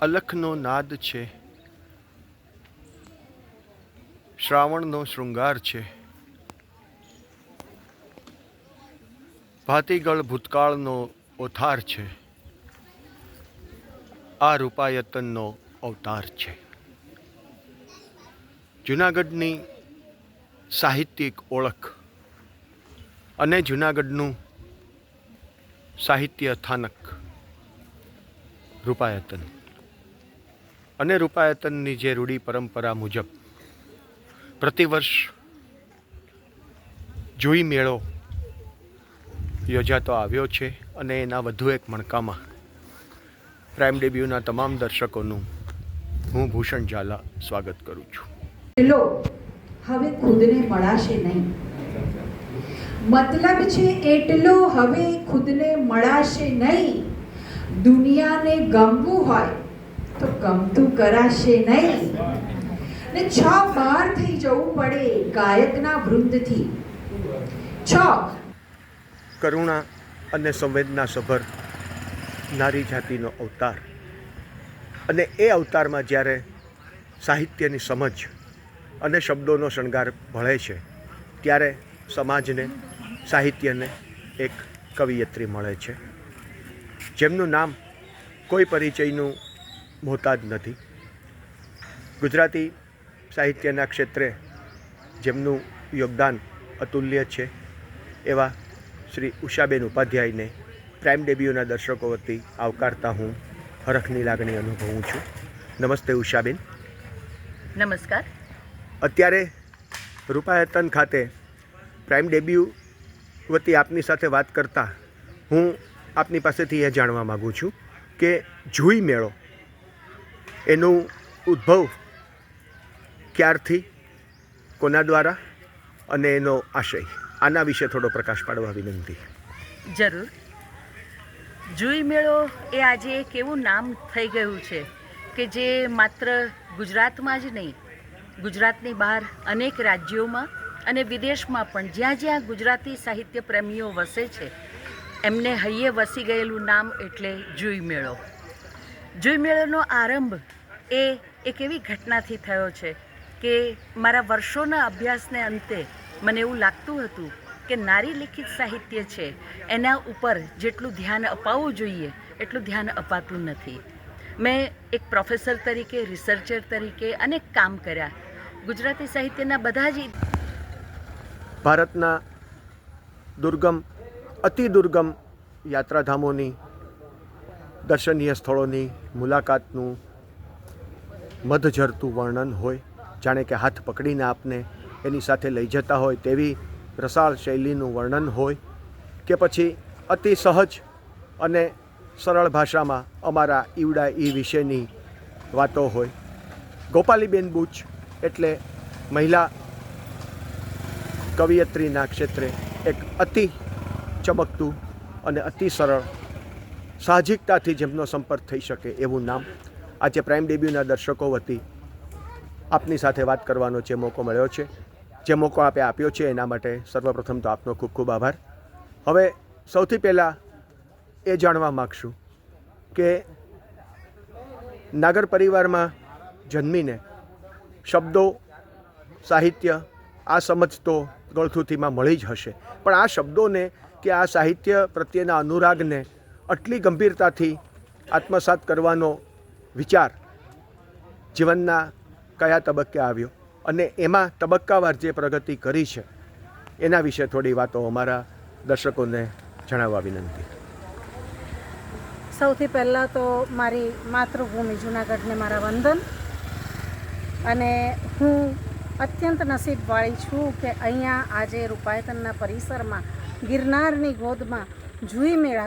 અલખનો નાદ છે. શ્રાવણનો શૃંગાર છે. ભાતીગળ ભૂતકાળનો ઓથાર છે. આ રૂપાયતનનો અવતાર છે. જુનાગઢની સાહિત્યિક ઓળખ અને જુનાગઢનું સાહિત્ય સ્થાનક રૂપાયતન. અને રૂપાયતનની જે રૂઢી પરંપરા મુજબ પ્રતિવર્ષ જોઈ મેળો યોજાતો આવ્યો છે અને એના વધુ એક મણકામાં પ્રાઇમ ડેબ્યુના તમામ દર્શકોનું હું ભૂષણ ઝાલા સ્વાગત કરું છું. હવે ખુદને મળાશે નહીં. મતલબ છે એટલો હવે ખુદને મળાશે નહીં. દુનિયાને ગમવું હોય તો ગમતું કરાશે નહીં. ને છ બાર થઈ જવું પડે ગાયકના વૃંદથી. છ. કરુણા અને સંવેદના સભર નારી જાતિનો અવતાર. અને એ અવતારમાં જ્યારે સાહિત્યની સમજ અને શબ્દોનો શણગાર ભળે છે, ત્યારે સમાજને, સાહિત્યને એક કવિયત્રી મળે છે. જેમનું નામ કોઈ પરિચયનું મોહતાજ નથી. ગુજરાતી સાહિત્યના ક્ષેત્રે જેમનું યોગદાન અતુલ્ય છે એવા શ્રી ઉષાબેન ઉપાધ્યાયને પ્રાઇમ ડેબ્યુના દર્શકો વતી આવકારતા હું હરખની લાગણી અનુભવું છું. નમસ્તે ઉષાબેન. નમસ્કાર. અત્યારે રૂપાયતન ખાતે પ્રાઇમ ડેબ્યુ વતી આપની સાથે વાત કરતા હું આપની પાસેથી એ જાણવા માગું છું કે જુઈ મેળો એનું ઉદ્ભવ ક્યારથી, કોના દ્વારા અને એનો આશય? આના વિશે થોડો પ્રકાશ પાડવા વિનંતી. જરૂર. જુઈ મેળો એ આજે એક એવું નામ થઈ ગયું છે કે જે માત્ર ગુજરાતમાં જ નહીં, ગુજરાતની બહાર અનેક રાજ્યોમાં અને વિદેશમાં પણ જ્યાં જ્યાં ગુજરાતી સાહિત્ય પ્રેમીઓ વસે છે, એમને હૈયે વસી ગયેલું નામ એટલે જુઈ મેળો. જુઈ મેળોનો આરંભ એ એક એવી ઘટનાથી થયો છે કે મારા વર્ષોના અભ્યાસને અંતે મને એવું લાગતું હતું કે નારી લિખિત સાહિત્ય છે. એના ઉપર જેટલું ધ્યાન અપાવવું જોઈએ, એટલું ધ્યાન અપાતું નથી. મેં એક પ્રોફેસર તરીકે, રિસર્ચર તરીકે અનેક કામ કર્યા. ગુજરાતી સાહિત્યના બધા જ ભારતના દુર્ગમ, અતિ દુર્ગમ યાત્રાધામોની દર્શનીય સ્થળોની મુલાકાતનું મધઝરતું વર્ણન હોય, જાણે કે હાથ પકડીને આપને એની સાથે લઈ જતા હોય તેવી રસાળ શૈલીનું વર્ણન હોય, કે પછી અતિ સહજ અને સરળ ભાષામાં અમારા ઈવડા ઈ વિશેની વાતો હોય. ગોપાલીબેન બુચ એટલે મહિલા કવિયત્રીના ક્ષેત્રે એક અતિ ચમકતું અને અતિ સરળ સાહજિકતાથી જેમનો સંપર્ક થઈ શકે એવું નામ આજે પ્રાઇમ ડેબ્યુના દર્શકો વતી આપની સાથે વાત કરવાનો જે મોકો મળ્યો છે, જે મોકો આપે આપ્યો છે, એના માટે સર્વપ્રથમ તો આપનો ખૂબ ખૂબ આભાર. હવે સૌથી પહેલાં એ જાણવા માગશું કે નાગર પરિવારમાં જન્મીને શબ્દો, સાહિત્ય આ સમજ તો ગળથુથીમાં મળી જ હશે. પણ આ શબ્દોને કે આ સાહિત્ય પ્રત્યેના અનુરાગને આટલી ગંભીરતાથી આત્મસાત કરવાનો વિચાર જીવનના કયા તબક્કે આવ્યો અને એમાં તબક્કાવાર જે પ્રગતિ કરી છે, એના વિશે થોડી વાતો અમારા દર્શકોને જણાવવા વિનંતી. સૌથી પહેલાં તો મારી માતૃભૂમિ જુનાગઢને મારા વંદન. અને હું અત્યંત નસીબવાળી છું કે અહીંયા આજે રૂપાયતનના પરિસરમાં ગિરનારની ગોદમાં જુઈ મેળા